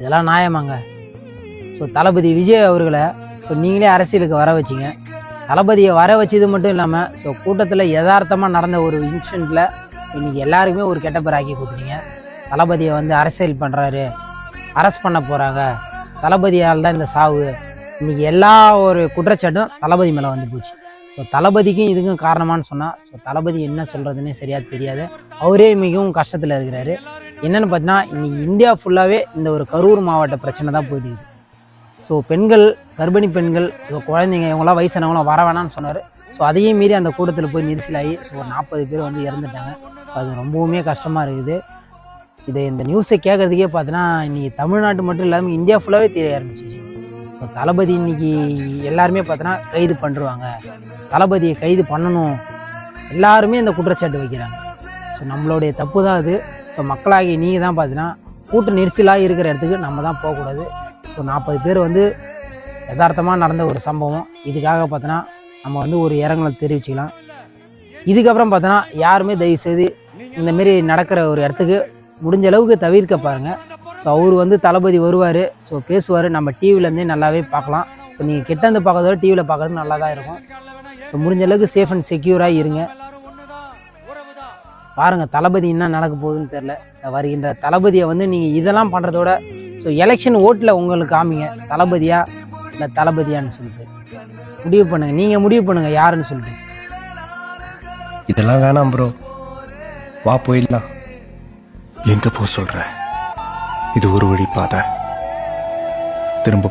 இதெல்லாம் நியாயமாங்க. ஸோ தளபதி விஜய் அவர்களை ஸோ நீங்களே அரசியலுக்கு வர வச்சிங்க. தளபதியை வர வச்சது மட்டும் இல்லாமல் ஸோ கூட்டத்தில் யதார்த்தமாக நடந்த ஒரு இன்சிடெண்ட்டில் இன்றைக்கி எல்லாருக்குமே ஒரு கெட்ட பேர் ஆக்கி கொடுத்துட்டீங்க. தளபதியை வந்து அரசியல் பண்ணுறாரு அரெஸ்ட் பண்ண போகிறாங்க தளபதியால் தான் இந்த சாவு. இன்றைக்கி எல்லா ஒரு குற்றச்சாட்டும் தளபதி மேலே வந்து போச்சு. ஸோ தளபதிக்கும் இதுக்கும் காரணமான்னு சொன்னால் ஸோ தளபதி என்ன சொல்கிறதுனே சரியாக தெரியாது. அவரே மிகவும் கஷ்டத்தில் இருக்கிறாரு. என்னென்னு பார்த்தீங்கன்னா இன்னைக்கு இந்தியா ஃபுல்லாகவே இந்த ஒரு கரூர் மாவட்ட பிரச்சனை தான் போயிட்டு இருக்குது ஸோ பெண்கள் கர்ப்பிணி பெண்கள் ஸோ குழந்தைங்க இவங்களாம் வயசானவங்களாம் வர வேணாம்னு சொன்னார். ஸோ அதையும் மீறி அந்த கூட்டத்தில் போய் நெரிசலாகி ஸோ ஒரு நாற்பது பேர் வந்து இறந்துட்டாங்க. ஸோ அது ரொம்பவுமே கஷ்டமாக இருக்குது. இதை இந்த நியூஸை கேட்குறதுக்கே பார்த்தீங்கன்னா இன்றைக்கி தமிழ்நாட்டு மட்டும் இல்லாமல் இந்தியா ஃபுல்லாகவே தெரிய ஆரம்பிச்சிச்சு. ஸோ தளபதி இன்னைக்கு எல்லாருமே பார்த்தோன்னா கைது பண்ணுருவாங்க. தளபதியை கைது பண்ணணும். எல்லாருமே இந்த குற்றச்சாட்டு வைக்கிறாங்க. ஸோ நம்மளுடைய தப்பு தான் அது. ஸோ மக்களாகி நீங்கள் தான் பார்த்தீங்கன்னா கூட்ட நெரிசலாக இருக்கிற இடத்துக்கு நம்ம தான் போகக்கூடாது. ஸோ நாற்பது பேர் வந்து யதார்த்தமாக நடந்த ஒரு சம்பவம். இதுக்காக பார்த்தோன்னா நம்ம வந்து ஒரு இறங்கலை தெரிவிச்சுக்கலாம். இதுக்கப்புறம் பார்த்தோன்னா யாருமே தயவு செய்து இந்த மாரி நடக்கிற ஒரு இடத்துக்கு முடிஞ்ச அளவுக்கு தவிர்க்க பாருங்கள் ஸோ அவர் வந்து தளபதி வருவார். ஸோ பேசுவார். நம்ம டிவிலேருந்தே நல்லாவே பார்க்கலாம் ஸோ நீங்கள் கிட்ட இருந்து பார்க்கறதோட டிவியில் பார்க்குறது நல்லா தான் இருக்கும். ஸோ முடிஞ்ச அளவுக்கு சேஃப் அண்ட் செக்யூராக இருங்க. பாருங்க தளபதி என்ன நடக்க போகுதுன்னு தெரில வருகின்ற தளபதியை வந்து நீங்கள் இதெல்லாம் பண்ணுறதோட ஸோ எலெக்ஷன் ஓட்டில் உங்களுக்கு காமிங்க. தளபதியா? இல்லை தளபதியான்னு சொல்லிட்டு. முடிவு பண்ணுங்க. நீங்கள் முடிவு பண்ணுங்க யாருன்னு சொல்லிட்டு. இதெல்லாம் வேணாம் ப்ரோ வா போயிடலாம். எங்கே போக சொல்கிற இது ஒரு வழி பாதை. திரும்ப